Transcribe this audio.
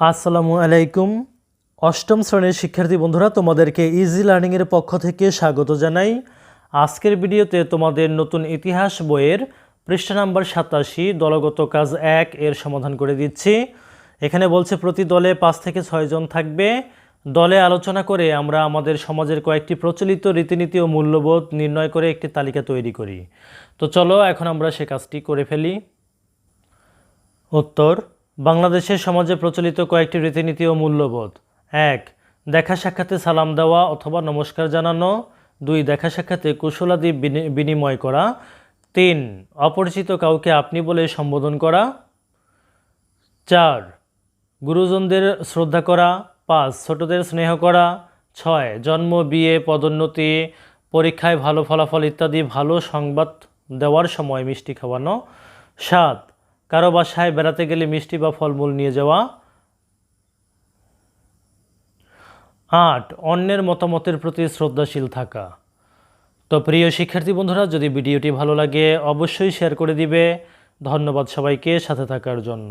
আসসালামু আলাইকুম। অষ্টম শ্রেণির শিক্ষার্থী বন্ধুরা, তোমাদেরকে ইজি লার্নিংয়ের পক্ষ থেকে স্বাগত জানাই। আজকের ভিডিওতে তোমাদের নতুন ইতিহাস বইয়ের পৃষ্ঠা নাম্বার সাতাশি, দলগত কাজ এক এর সমাধান করে দিচ্ছি। এখানে বলছে, প্রতি দলে পাঁচ থেকে ছয়জন থাকবে। দলে আলোচনা করে আমরা আমাদের সমাজের কয়েকটি প্রচলিত রীতিনীতি ও মূল্যবোধ নির্ণয় করে একটি তালিকা তৈরি করি। তো চলো, এখন আমরা সে কাজটি করে ফেলি। উত্তর বাংলাদেশের সমাজে প্রচলিত কয়েকটি রীতিনীতি ও মূল্যবোধ। এক, দেখা সাক্ষাতে সালাম দেওয়া অথবা নমস্কার জানানো। দুই, দেখা সাক্ষাতে কুশলাদি বিনিময় করা। তিন, অপরিচিত কাউকে আপনি বলে সম্বোধন করা। চার, গুরুজনদের শ্রদ্ধা করা। পাঁচ, ছোটদের স্নেহ করা। ছয়, জন্ম, বিয়ে, পদোন্নতি, পরীক্ষায় ভালো ফলাফল ইত্যাদি ভালো সংবাদ দেওয়ার সময় মিষ্টি খাওয়ানো। সাত কারও বাসায় বেড়াতে গেলে মিষ্টি বা ফলমূল নিয়ে যাওয়া। আট, অন্যের মতামতের প্রতি শ্রদ্ধাশীল থাকা। তো প্রিয় শিক্ষার্থী বন্ধুরা, যদি ভিডিওটি ভালো লাগে, অবশ্যই শেয়ার করে দিবে। ধন্যবাদ সবাইকে সাথে থাকার জন্য।